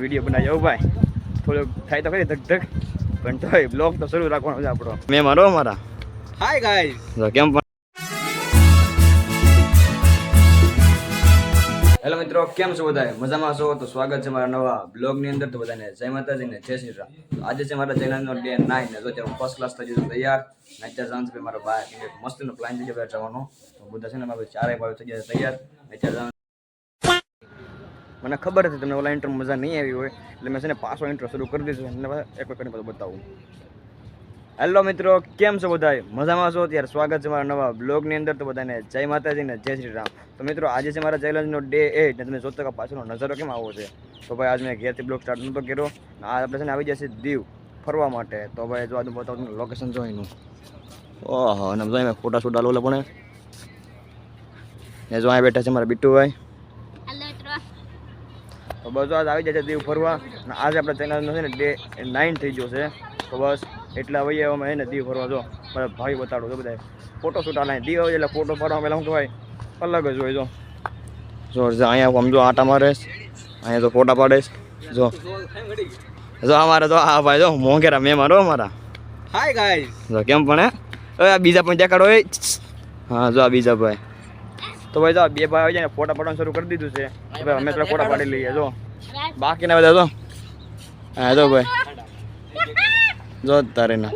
Video બનાવ્યો ભાઈ. થોડુંક થાય તો ખરી ધક ધક. પણ તોય બ્લોગ તો શરૂ રાખવાનો છે આપણો. મેં મારો મારા હાય ગાઈસ કેમ હેલો મિત્રો કેમ છો બધા મજામાં છો? તો સ્વાગત છે મારા નવા બ્લોગની અંદર. તો બધાને જય માતાજી ને જય શ્રી રામ. આજે છે મારા ચેનલનો ડે નાઇન ને જો અત્યારે ફર્સ્ટ ક્લાસ થઈ જશે તૈયાર. ને જાન છે મારા ભાઈ મસ્તનો મસ્તીનો પ્લાન થઈ ગયો જવાનો. તો બધા છે ને મારા ચારેય ભાઈઓ થઈ ગયા છે તૈયાર. ને અત્યારે જાણ મને ખબર હતી, તમને ઓલા ઇન્ટર મજા નહીં આવી હોય, એટલે મેં છે ને પાછો ઇન્ટર શરૂ કરી દીધું. અને એક કરીને બધું બતાવું. હેલો મિત્રો, કેમ છો બધા મજામાં છો? ત્યારે સ્વાગત છે મારા નવા બ્લોગની અંદર. તો બધાને જય માતાજી ને જય શ્રી રામ. તો મિત્રો, આજે છે મારા ચેલેન્જનો ડે એટ ને તમે જોતો કે પાછળનો નજારો કેમ આવો છે? તો ભાઈ, આજ મેં ઘેરથી બ્લોગ સ્ટાર્ટ નહોતો કર્યો. આ આપણે છે ને આવી જશે દીવ ફરવા માટે. તો ભાઈ, જો આજનું બતાવું તમને લોકેશન જોઈનું ઓહો, અને મેં ફોટા શૂટ આલો પણ. ને જો અહીંયા બેઠા છે મારા બીટુભાઈ. તો બસ આજ આવી છે દીવ ફરવા. અને આજે આપણે ચેનલનો છે ને ડે નાઇન થઈ ગયો છે. તો બસ એટલા વહીએ અમે એને દીવ ફરવા જો. બધા ભાઈ બતાડો છો બધા ફોટો શૂટ આલે. દીવ આવે એટલે ફોટો પાડવા પહેલાં શું કહેવાય? અલગ જ હોય જો. જો જો અહીંયા સમજો આટા મારે અહીંયા તો ફોટા પાડે જો. જો અમારે તો આ ભાઈ જો મોંઘેરા મેં મારો અમારા. હાય ગાઈસ જો કેમ પણ હે? આ બીજા પણ દેખાડો હા જો આ બીજા ભાઈ. તો ભાઈ જો બે ભાઈ આવી જાય ફોટા પાડવાનું શરૂ કરી દીધું છે. ભાઈ અમે પેલા ફોટા પાડી લઈએ જો. બાકીના બધા તો? હા જો ભાઈ. જો તારે ના.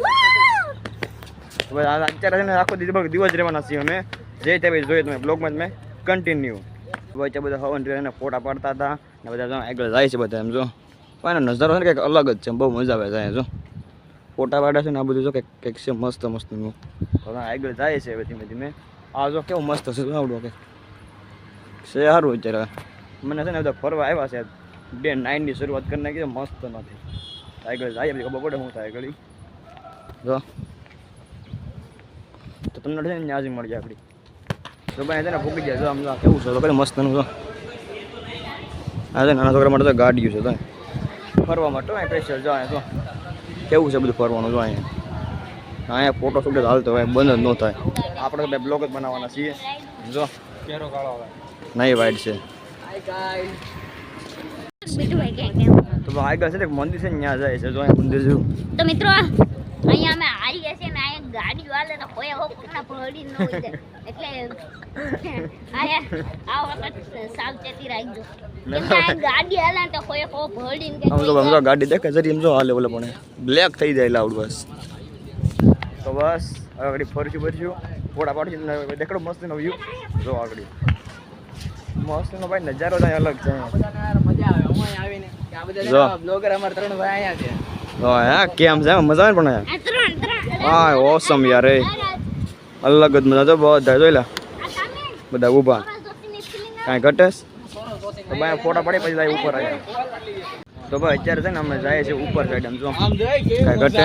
ભાઈ અત્યારે છે ને આખો દિવસ દિવસ રહેવાના છીએ અમે. જે તે ભાઈ જોઈએ તમે બ્લોગમાં કન્ટિન્યુ ભાઈ ત્યાં બધા હવન કરીને ફોટા પાડતા હતા. ને બધા આગળ જાય છે બધા એમ જો. પણ એનો નજારો છે ને કંઈક અલગ જ છે બહુ મજા આવે છે જો. ફોટા પાડે છે ને આ બધું જો કંઈક કંઈક છે મસ્ત મસ્તનું હવે આગળ જાય છે ધીમે ધીમે. આ જો કેવું મસ્ત છે આવડો કે. છે સારું અત્યારે. મને છે ને બધા ફરવા આવ્યા છે. બે નાઇનની શરૂઆત કરી નાખી મસ્ત નથી. ટાઈગર જાય, પછી ખબર પડે હું થાય આગળ જો. તો તમને છે ને આજે મળી જાય આપણી તો ભાઈ છે ને ફૂકી જાય જો આમ જો કેવું છે તો કઈ મસ્તનું, જો. આ છે નાના છોકરા માટે તો ગાડીઓ છે તો ફરવા માટે સ્પેશિયલ જો, અહીંયા, જો. કેવું છે બધું ફરવાનું, જો, અહીંયા. અહીંયા ફોટો શૂટ હાલતો હોય બંધ જ ન થાય. આપણે તો બે બ્લોગ જ બનાવવાના છીએ. જો. કેરો કાળો નહીં વાઈટ છે. હાય તો આગળ છે એક મંદિર છે ને ત્યાં જાય છે જો અહીંયા મંદિર જેવું તો મિત્રો અહીંયા અમે હારી ગયા છે ને અહીંયા ગાડી વાલે તો કોઈ હો કોકના પડી ન હોય એટલે આયા આ વખત સાવચેતી રાખજો. અહીંયા ગાડી હાલે તો કોઈ હો ભળીને કે આમ જો ગાડી દેખે જરી એમ જો હાલે ઓલે પણ. બ્લેક થઈ જાય લાઉડ બસ. તો બસ હવે આગળ ફરશું ફરશું ફોટા પાડશું દેખાડો મસ્ત નો મસ્તીનો વ્યૂ જો આગળ. મસ્તીનો ભાઈ નજારો જ અલગ છે. મજા આવે હું આવીને કે આ જો. બધા બ્લોગર અમાર ત્રણ ભાઈ અહીંયા છે તો હા કેમ છે? મજા આવે પણ આ ત્રણ ત્રણ હા ઓસમ યાર અલગ જ મજા જો બધા જોઈ લે. બધા ઊભા. કાંઈ ઘટેશ તો ભાઈ ફોટા પાડી પછી જાય ઉપર આવ્યા તો ભાઈ અત્યારે છે ને અમે જાય છે ઉપર સાઈડ આમ જો કાંઈ ઘટે?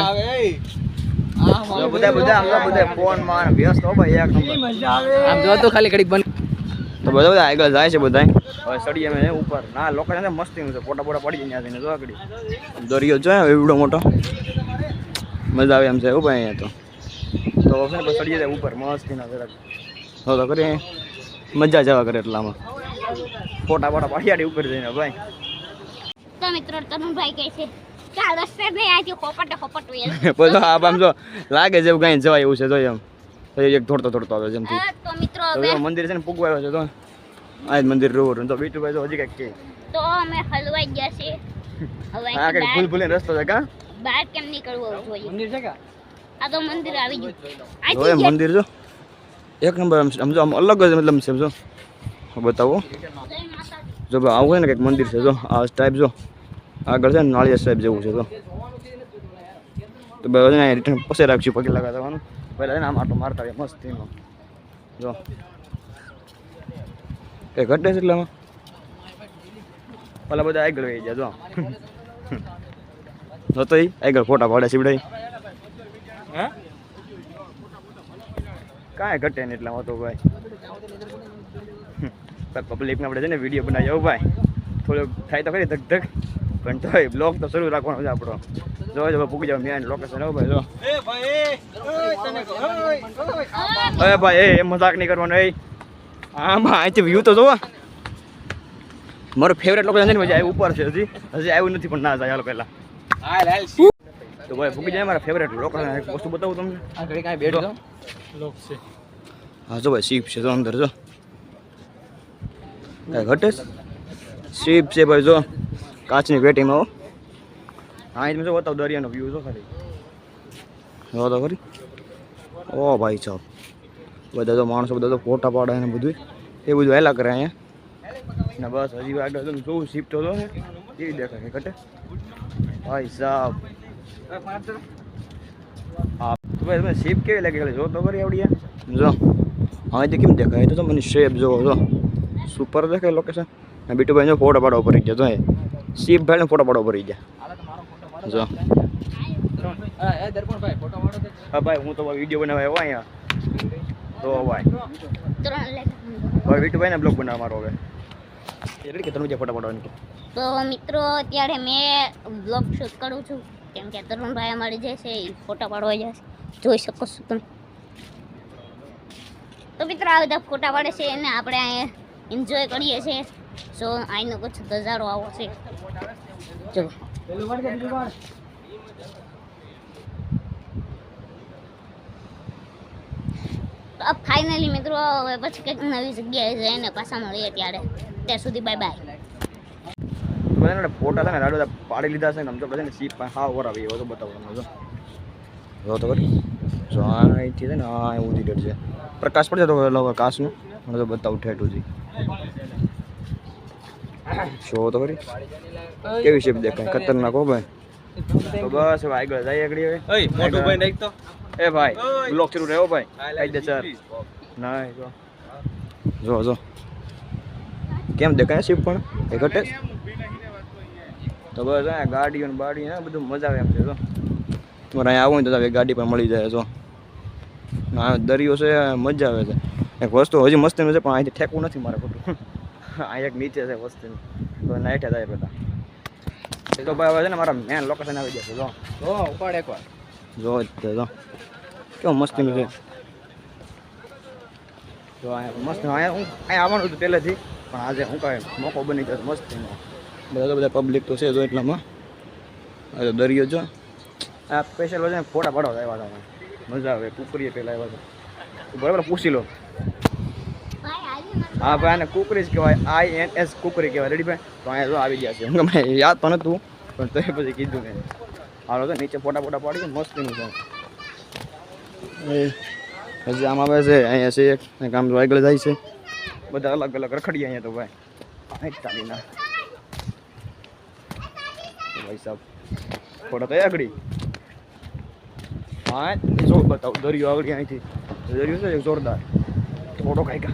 બધા બધા આમ બધા ફોનમાં વ્યસ્ત હો ભાઈ એક નંબર. મજા આવે આમ જો તો ખાલી ઘડીક બંધ. તો બધા બધા આગળ જાય છે બધા હવે સડી અમે ઉપર. ના લોકો છે ને મસ્તી છે. ફોટા ફોટા પડી જાય ત્યાં જો આગળ. દરિયો જો એવડો મોટો. મજા આવે એમ છે એવું ભાઈ અહીંયા તો. તો હવે સડી જાય ઉપર મસ્તી ના જરાક. તો તો કરી મજા જવા કરે એટલામાં. ફોટા ફોટા પાડી ઉપર જઈને ભાઈ. તો મિત્રો ભાઈ કહે છે? આ આમ જો લાગે છે કાંઈ જવાય એવું છે જો એમ. એક થોડતો થોડતો આવે જેમ તો મિત્રો હવે મંદિર છે ને પૂગવાયો છે તો આ મંદિર રોડ તો હજી કંઈક કે. તો અમે હલવાઈ ગયા છે. હવે હા કંઈક ભૂલ અહીંથી રસ્તો છે કા? બહાર- બહાર કેમ નીકળવું જોઈએ. મંદિર છે કે? આ તો મંદિર આવી ગયું. જો એમ મંદિર જો. એક નંબર આમ આમ આમ અલગ જ મતલબ છે બતાવો. જો આવું હોય ને કંઈક મંદિર છે જો. આ ટાઈપ જો. આગળ છે ને નાળિયેર સાહેબ જેવું છે તો. તો અહીંયા રિટર્ન પછી રાખશું પગે લગા દેવાનું પહેલાં છે ને આમ આટો મારતા હોય મસ્તીનો જો. એ ઘટે છે એટલે આમાં પેલા બધા આગળ વહી ગયા જો. તો ઈ આગળ ફોટા પાડે સીવડાઈ હા? કાંઈ ઘટે ને એટલામાં તો ભાઈ. પબ્લિકને આપણે છે ને વીડિયો બનાવી આવું ભાઈ. થોડુંક થાય તો ખરી ધક ધક. પણ તોય બ્લોગ તો શરૂ રાખવાનો છે આપણો. જો જો પૂગી જાવ મેન લોકેશન હો ભાઈ જો. એ ભાઈ એ ભાઈ એ મજાક નહીં કરવાનો એ. હા ભાઈ અહીંથી વ્યૂ તો જોવો. મારું ફેવરેટ લોકેશન છે ને ભાઈ આ ઉપર છે હજી. હજી આવ્યું નથી પણ ના જાય હાલો પહેલા. હાલ હાલ તો ભાઈ ભૂકી જાય મારા ફેવરેટ લોકેશન એક વસ્તુ બતાવું તમને. આ ઘડી કાંઈ બેઠો લોક છે? હા જો ભાઈ શીપ છે જો અંદર જો. કાંઈ ઘટે? શીપ છે ભાઈ જો. કાચની પેટીમાં હો. હા તમે જો બતાવો દરિયાનો વ્યૂ જો ખાલી. જો તો ખરી. ઓ ભાઈ સાહેબ. બધા તો માણસો બધા તો ફોટા પાડે ને બધું એ બધું હેલા કરે અહીંયા? ને બસ હજી આગળ તમે જોવું શિફ્ટ તો ને કેવી દેખાય કટે ભાઈ સાહેબ. હા તો ભાઈ તમે શિફ્ટ કેવી લાગે ખાલી? જો તો ખરી આવડી? જો. હવે તો કેમ દેખાય? તો મને શેપ જોવો જો. સુપર દેખાય લોકેશન બીટુભાઈ જો ફોટા પાડવા ઉપર ગયા જો શીપ ભાઈને ફોટો પાડવા ભરી ગયા જો. હા ફોટો પાડો ભાઈ, હું તો વીડિયો બનાવવા આવ્યો અહીંયા. તો ભાઈ હવે બીટુભાઈને બ્લોગ બનાવવા મારો હવે. એટલે જે પાડવાની તો મિત્રો, અત્યારે મેં બ્લોગ શૂટ કરું છું. કેમ તરુણભાઈ અમારી જે છે એ ફોટા પાડવા જશે જોઈ શકો છો તમે. તો મિત્રો, આ બધા ફોટા પાડે છે એને આપણે અહીંયા એન્જોય કરીએ છીએ. સો આઈનો કુછ નજારો આવો છે જો આ ફાઇનલી મિત્રો, હવે પછી કંઈક નવી જગ્યાએ જઈને પાછા મળીએ ત્યારે. ત્યાં સુધી બાય બાય બધાને ફોટા છે ને બધા પાડી લીધા છે ને, આમ તો શીપ પણ હા ઓર આવી એવો તો બતાવો તમને, જો. પ્રકાશ પડશે તો બતાવું ઠેઠું જી જો તો ખરી? કેવી શેપ દેખાય ખતરનાક હો ભાઈ? તો બસ ભાઈ આગળ જાય આગળ. હવે મોટો ભાઈ નાખ તો. એ ભાઈ. બ્લોક શરૂ રહ્યો ભાઈ. હાલ, દે સર. ના જો. જો જો. કેમ દેખાય શેપ પણ? એ ઘટે તો બસ આ ગાડીઓ ને બાડી ને બધું મજા આવે એમ છે જો. તમારે અહીંયા આવું હોય તો તમે ગાડી પણ મળી જાય જો. ના દરિયો છે મજા આવે છે. એક વસ્તુ હજી મસ્ત છે પણ અહીંથી ઠેકવું નથી મારે ખોટું. અહીં એક નીચે છે વસ્તી તો નાઈટે થાય બધા. એ તો ભાઈ હવે છે ને મારા મેન લોકેશન આવી જશે જો. જો ઉપાડ એકવાર. જો જ જો. કેવું મસ્તીનું છે. જો અહીંયા મસ્ત અહીંયા હું અહીંયા આવવાનું હતું પહેલેથી. પણ આજે હું કાંઈ મોકો બની ગયો મસ્તીનો. બધા બધા પબ્લિક તો છે જો એટલામાં. આ તો દરિયો જો આ સ્પેશિયલ છે ફોટા પાડવા આવ્યા હતા મજા આવે કુકરીએ પહેલાં આવ્યા હતા. બરાબર પૂછી લો. હા ભાઈ આને કુકરી જ કહેવાય. આઈ એન એસ કુકરી કહેવાય. રેડી ભાઈ? તો અહીંયા જો આવી ગયા છે. હું મને યાદ પણ હતું પણ તો પછી કીધું મેં. હાલો તો નીચે ફોટા ફોટા પાડી મસ્તીનું છે. એ. હજી આમ આવે છે અહીંયા છે એક એક આમ આગળ જાય છે. બધા અલગ અલગ રખડીએ અહીંયા તો ભાઈ. અહીં ચાલીના ભાઈ સાહેબ ફોટા તો આગળ હા જો બતાવું દરિયો આગળ અહીંથી. દરિયો છે એક જોરદાર. ફોટો કાંઈક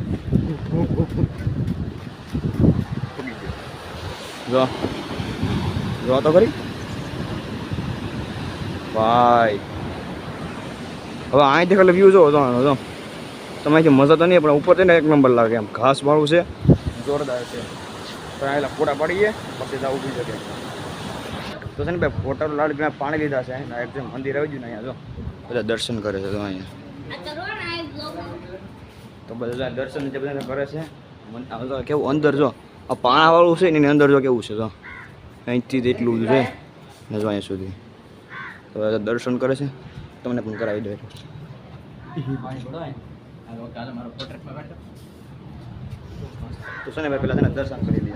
જો જો તો ખરી ભાઈ હવે અહીંથી ખાલી વ્યૂ જોવો જોવાનો જો. તમારી મજા તો નહીં પણ ઉપર ને એક નંબર લાગે એમ. ઘાસ વાળું છે. જોરદાર છે. પહેલાં ફોટા પાડીએ પછી ત્યાં બીજે શકે તો છે ને ભાઈ ફોટા લાડ પાણી લીધા છે. એકદમ એક મંદિર આવી ગયું ને અહીંયા જો. બધા દર્શન કરે છે તો અહીંયા. તો બધા દર્શન જે બધા કરે છે કેવું અંદર જો, આ પાણાવાળું છે ને એની અંદર જો કેવું છે તો અહીંથી એટલું બધું છે. ને જો અહીંયા સુધી. તો બધા દર્શન કરે છે. તમને પણ કરાવી દે તો છે ને ભાઈ, પેલા છે દર્શન કરી લઈએ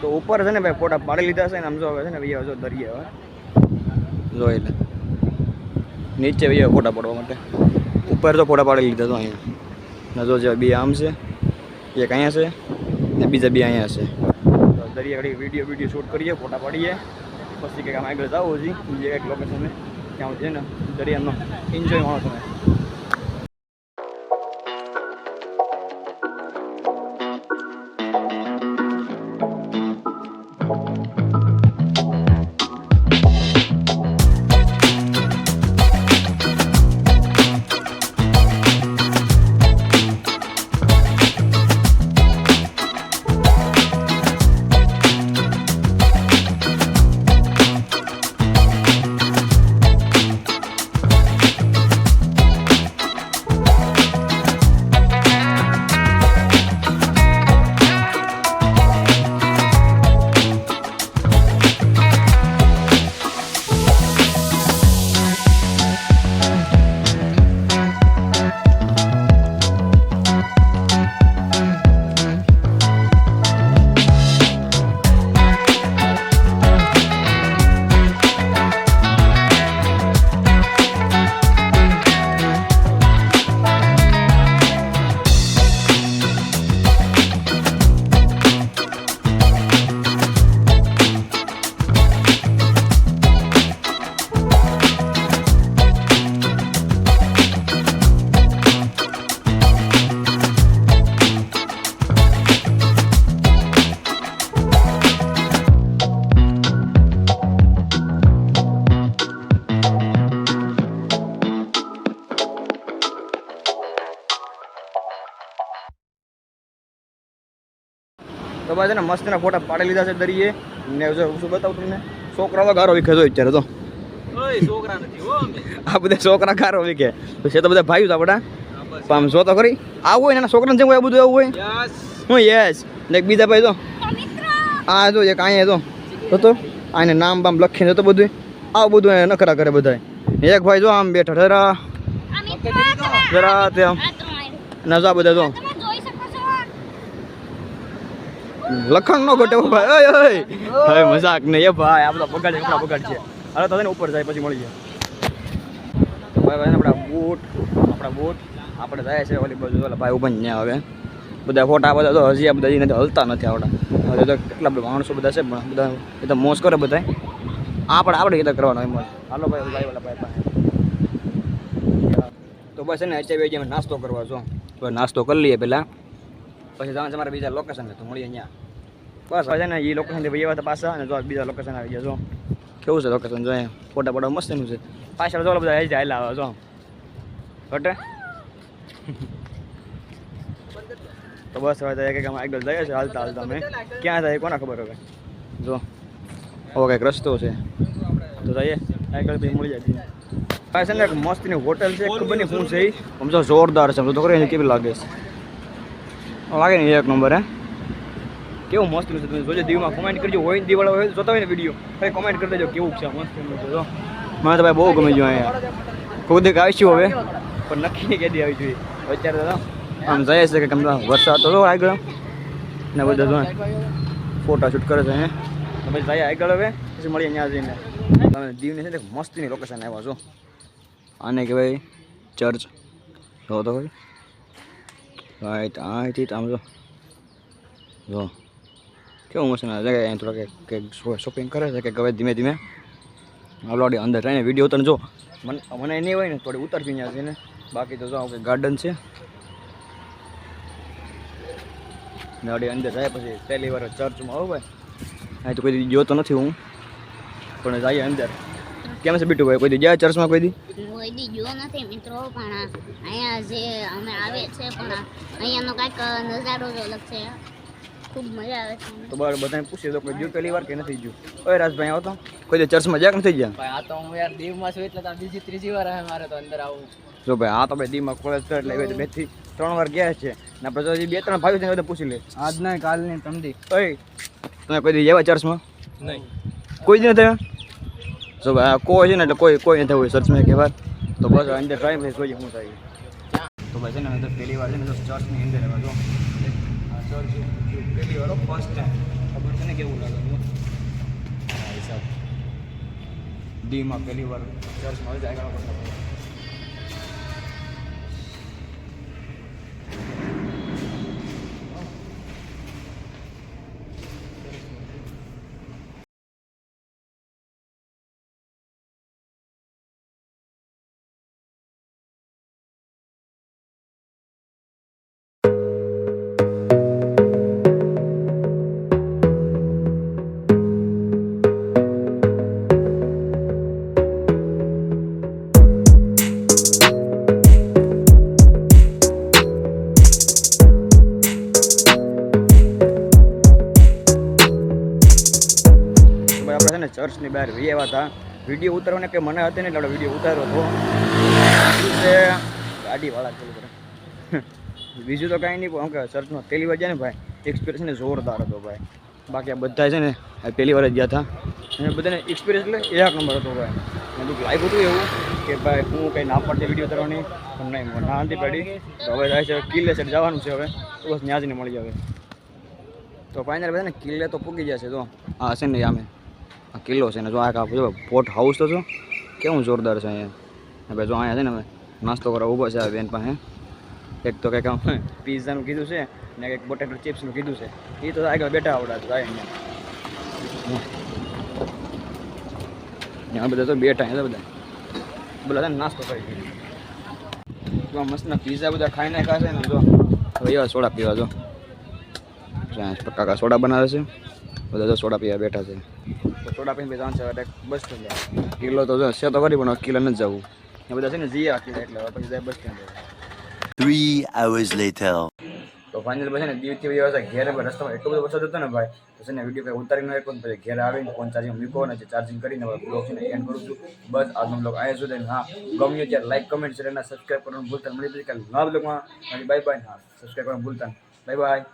તો ઉપર છે ને ભાઈ, ફોટા પાડી લીધા છે ને આમ જો હવે છે ને ભાઈ જો દરિયા હવે જો એટલે. નીચે ભાઈ ફોટા પાડવા માટે. ઉપર તો ફોટા પાડી લીધા તો અહીંયા. ને, જો જે બે આમ છે, એક અહીંયા છે, ને બીજા બે અહીંયા છે. તો દરિયા ઘડી વીડિયો વીડિયો શૂટ કરીએ, ફોટા પાડીએ, પછી કંઈક આમ આગળ જાઓ હજી, બીજે એક લોકેશને ત્યાં છે ને, દરિયાનો એન્જોય માણો તમે. છે ને મસ્તના ફોટા પાડી લીધા છે દરિયે. ને શું બતાવું તમને? છોકરાઓ ગારો વિખે જો અત્યારે તો છોકરા નથી હો અમે. આ બધા છોકરા ગારો વિખે. તો છે તો બધા ભાઈઓ જ આપણા પણ આમ જો તો ખરી. આવું હોય ને એના છોકરાને આ બધું આવું હોય. હું યસ. ને બીજા ભાઈ તો આ જો એક અહીંયા તો તો તો આને નામ બામ લખીને તો બધું આવું બધું એને નખરા કરે બધાય. એક ભાઈ જો આમ બેઠા જરા જરા ત્યાં. નજા ના જો આ બધા જો તમે જોઈ શકો છો લખણ નો ઘટે ભાઈ. ઓય ઓય. હવે મજાક નહીં એ ભાઈ. આ બધા બગાડ આપણા બગાડ છે હવે તો ઉપર જાય, પછી મળી જાય. ભાઈ ભાઈ, આપણા બૂટ આપણા બૂટ આપણે જાય છે ઓલી બાજુ, ઓલા ભાઈ ઊભા ને હવે બધા ફોટા, બધા તો હજી આ બધા નથી હલતા નથી આવડા. હવે તો કેટલા બધા માણસો બધા છે, પણ બધા એ તો મોજ કરે બધા આપણે આપણે એ કરવાનો એમ હાલો ભાઈ ભાઈ ઓલા ભાઈ ભાઈ તો બસ એને અત્યારે નાસ્તો કરવા તો નાસ્તો કરી લઈએ પહેલાં. પછી જવાનું તમારે બીજા લોકેશન તો મળીએ અહીંયા. બસ, હવે ને એ લોકેશનથી ભાઈ આવ્યા પાછા અને જો બીજા લોકેશન આવી ગયા, જો. કેવું છે લોકેશન જો અહીંયા ફોટા ફોટા મસ્ત એનું છે. પાછળ જો બધા આવી જાય આવે, જો. ઘટે તો બસ, હવે એક એક આગળ જઈએ છે હાલતા હાલતા અમે. ક્યાં થાય કોને ખબર હવે? જો. હવે કંઈક રસ્તો છે. તો જઈએ. આગળ બી મળી જાય. પાસે ને એક મસ્તની હોટલ છે ખબર નહીં શું છે એ સમજો જોરદાર છે. સમજો તો ખરી કેવી લાગે છે. લાગે ને એક નંબર હે? કેવું મસ્ત છે? તમે જોજો દીવમાં કોમેન્ટ કરજો. હોય દીવાળા હોય જોતા હોય ને વીડિયો ભાઈ કોમેન્ટ કરી દેજો કેવું છે મસ્ત છે જો. મને તો ભાઈ બહુ ગમે જો અહીંયા. ખુદ એક આવીશું હવે. પણ નક્કી નહીં કેદી આવી જોઈએ. અત્યારે તો આમ જાય છે કે કેમ વરસાદ તો આગળ. ને બધા જો. ફોટા શૂટ કરે છે હે તમે જાય આગળ હવે. પછી મળીએ ત્યાં જઈને. તમે દીવની છે ને મસ્તીની લોકેશન આવ્યા છો. આને કહેવાય ચર્ચ. જો તો ખરી. રાઈટ અહીંથી તો આમ જો જો કેવું મસ્ત ના જગ્યાએ અહીં થોડા કંઈક શોપિંગ કરે છે કે હવે ધીમે ધીમે ઓલરેડી અંદર રહીને વીડિયો તને જો. મને મને નહીં હોય ને, થોડી ઉતરતી ત્યાં છે ને બાકી તો જાઓ કે ગાર્ડન છે. ને વળી અંદર જાય પછી પહેલી વાર ચર્ચમાં આવું ભાઈ. અહીં તો કોઈ જોતો નથી હું. પણ જઈએ અંદર. કેમ છે બીટુ ભાઈ? કોઈ દી ગયા ચર્ચમાં કોઈ દી? કોઈ દી જો નથી મિત્રો પણ અહીંયા જે અમે આવે છે પણ અહીંયાનો કાંઈક નજારો જ અલગ છે. ખૂબ મજા આવે છે. તો બરાબર બધાને પૂછી દો કોઈ ગયું પહેલી વાર કે નથી ગયું? ઓય રાજભાઈ આવો તો. કોઈ દી ચર્ચમાં જ્યાં નથી ગયા? ભાઈ આ તો હું યાર દીવમાં છું એટલે તો બીજી ત્રીજી વાર મારે તો અંદર આવું. જો ભાઈ આ તો ભાઈ દીમાં કોલેજ કરે એટલે બેથી ત્રણ વાર ગયા છે. ને આપણે હજી બે ત્રણ ભાઈ ને બધા પૂછી લે. આજ ના કાલ નહીં તમદી ઓય તમે કોઈ દી જવા ચર્ચમાં નહીં. કોઈ દી જો કોઈ છે ને એટલે કોઈ કોઈ નથી હોય ચર્ચમાં એક વાર તો બસ અંદર ટ્રાય પછી જોઈએ શું થાય. તો ભાઈ છે ને, અંદર પહેલી વાર છે ને તો ચર્ચની અંદર એમાં જો. ચર્ચ પહેલી વાર ફર્સ્ટ ટાઈમ ખબર છે ને કેવું લાગે? હા હિસાબ. ડીમાં પહેલી વાર ચર્ચમાં જાય આપણે છે ને ચર્ચની બહાર વી આવ્યા હતા. વીડિયો ઉતારવાને કે મને હતી ને એટલે વીડિયો ઉતાર્યો હતો. ગાડીવાળા ચાલુ કરે બીજું તો કાંઈ નહીં પણ કે ચર્ચમાં પહેલી વાર ગયા ને ભાઈ એક્સપિરિયન્સ ને જોરદાર હતો ભાઈ. બાકી આ બધા છે ને પહેલી વાર જ ગયા હતા. અને બધાને એક્સપિરિયન્સ એટલે એક નંબર હતો ભાઈ. બધું લાઈવ હતું એવું કે ભાઈ, હું કંઈ ના પડતી વીડિયો ઉતારવાની. પણ નહીં મને ના હતી પડી. તો હવે જાય છે, કિલ્લે છે જવાનું છે હવે. તો બસ ત્યાં જ મળી જાવે તો ફાઇનલ બધા ને કિલ્લે તો પૂગી જશે તો હા હશે ને આમે આ કિલ્લો છે ને જો આ જો પોટ હાઉસ તો જો કેવું જોરદાર છે અહીંયા. ભાઈ જો અહીંયા છે ને હવે નાસ્તો કરવા ઊભો છે આ બેન પાસે. એક તો કંઈક આમ પીઝાનું કીધું છે ને કંઈક બટેટો ચિપ્સનું કીધું છે. એ તો આગળ બેઠા આવડા અહીંયા. આ બધા તો બેઠા અહીંયા બધા. બધા છે ને નાસ્તો કરી દીધો મસ્ત ના પિઝા બધા ખાઈ નાખ્યા છે ને, જો. હવે એવા સોડા પીવા જો. કાકા સોડા બનાવે છે. બધા તો સોડા પીવા બેઠા છે. તો સોડા પીને જવાનું છે એટલે બસ સ્ટેન્ડ કિલો તો છે તો કરી પણ કિલ્લો નથી જવું. એ બધા છે ને જઈએ કિલો એટલે પછી જાય bus stand three hours later તો ફાઇનલ પછી ને દીવથી વ્યવસ્થા છે ઘેર પણ રસ્તામાં એટલો બધો વરસાદ હતો ને ભાઈ તો છે ને વીડિયો કંઈ ઉતારી ન ને પછી ઘેર આવીને ફોન ચાર્જિંગ મૂકો ને ચાર્જિંગ કરીને બ્લોગ છે ને એન્ડ કરું છું. બસ આજનો બ્લોગ આવ્યા છું હા ગમ્યું ત્યારે લાઈક કમેન્ટ શેર અને સબસ્ક્રાઈબ કરવાનું ભૂલતા. મળી પછી કાલે નવા બ્લોગમાં બાય બાય હા સબસ્ક્રાઈબ કરવાનું ભૂલતા બાય બાય.